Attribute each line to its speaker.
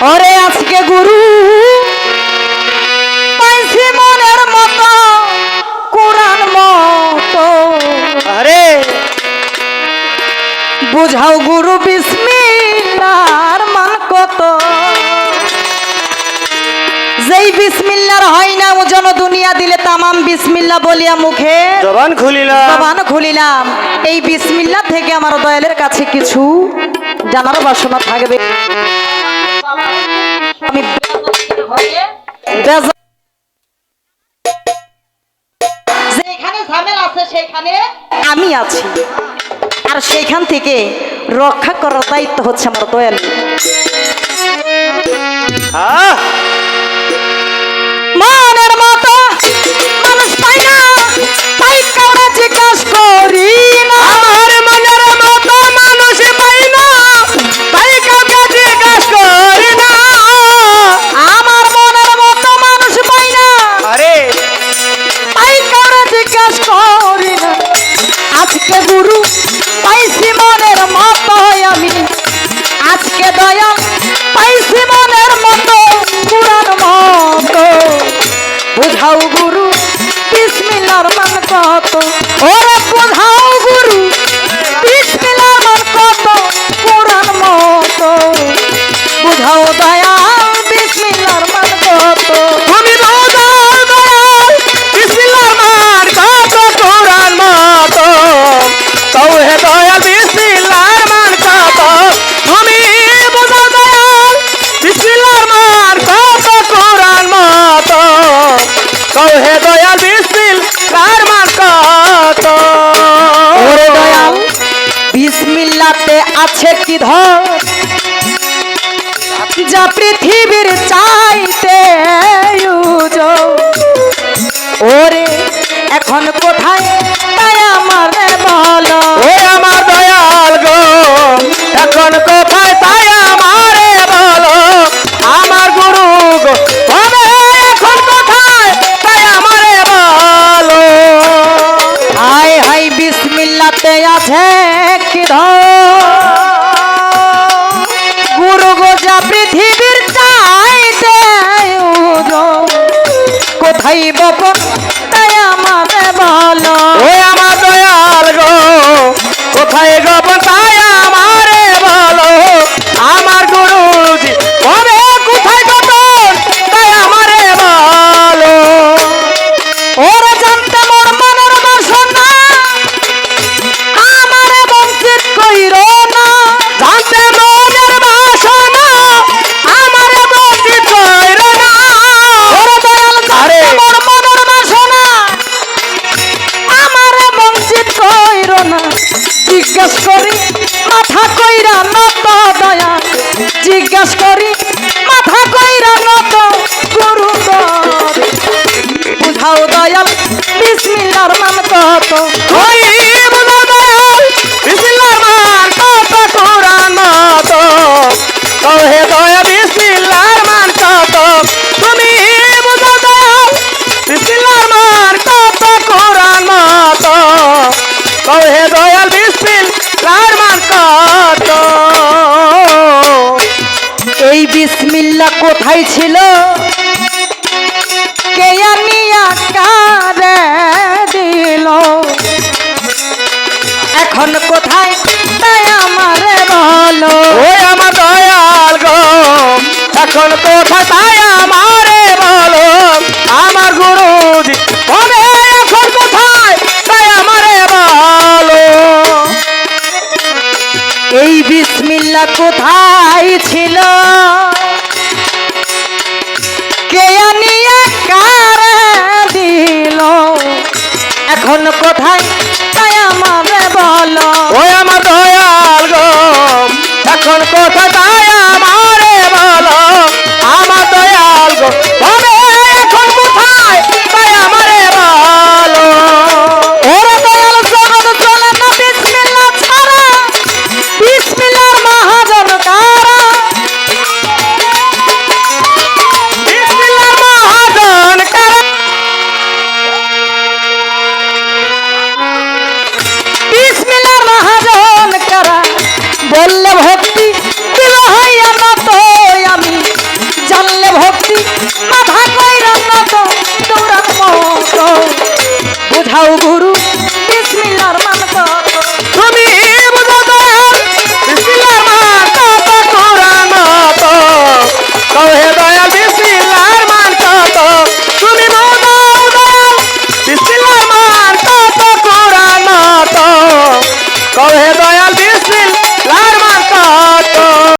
Speaker 1: আজকে গুরু পাইছি মনের মতো কোরআন মতো।
Speaker 2: আরে।
Speaker 1: বুঝাও গুরু বিসমিল্লার মান কত। যেই বিসমিল্লার হয় না ও জন দুনিয়া দিলে তামাম বিসমিল্লা বলিয়া মুখে।
Speaker 2: জবান খুলিলাম।
Speaker 1: জবান খুলিলাম। এই বিসমিল্লা থেকে আমার দয়ালের কাছে কিছু জানার বাসনা থাকবে। আমি যেখানে ঝামেলা আছে সেখানে আমি আছি। আর সেইখান থেকে রক্ষা করার দায়িত্ব হচ্ছে আমার দয়াল।
Speaker 2: হ্যাঁ
Speaker 1: মনের মতো মানুষ পাই না তাই কাউরে জিজ্ঞাস করি না।
Speaker 2: করি না।
Speaker 1: আজকে গুরু
Speaker 2: হে দয়াল বিসমিল্লাহর মান কত
Speaker 1: ওরে দয়াল, বিসমিল্লাতে আছে কি ধর যা পৃথিবীর চাইতে। ওরে, এখন কোথায় বিসমিল্লাতে আছে কি ধর গুরু গোজা পৃথিবীর চাইতে। কোথায় বপন তাই আমার বলো। জিজ্ঞাস করি, মাথা কইরা নত, গুরু বুঝাও দয়াল, বিসমিল্লার মান কত?
Speaker 2: ওই বুঝা দয়াল বিসমিল্লাহর মান কত কোরআন মতো? কহে দয়া মান কত?
Speaker 1: বিসমিল্লা কোথায় ছিল? কে আনিয়া কারে দিল? এখন কোথায়? তাই আমারে বলো।
Speaker 2: ওই আমার দয়াল গো। এখন কোথায়? তাই আমারে বলো। আমার গুরুজি তবে এখন কোথায়? তাই আমারে বলো।
Speaker 1: এই বিসমিল্লা কোথায় ছিল? কে আনিয়া কারে দিল? এখন কোথায়? তাই আমারে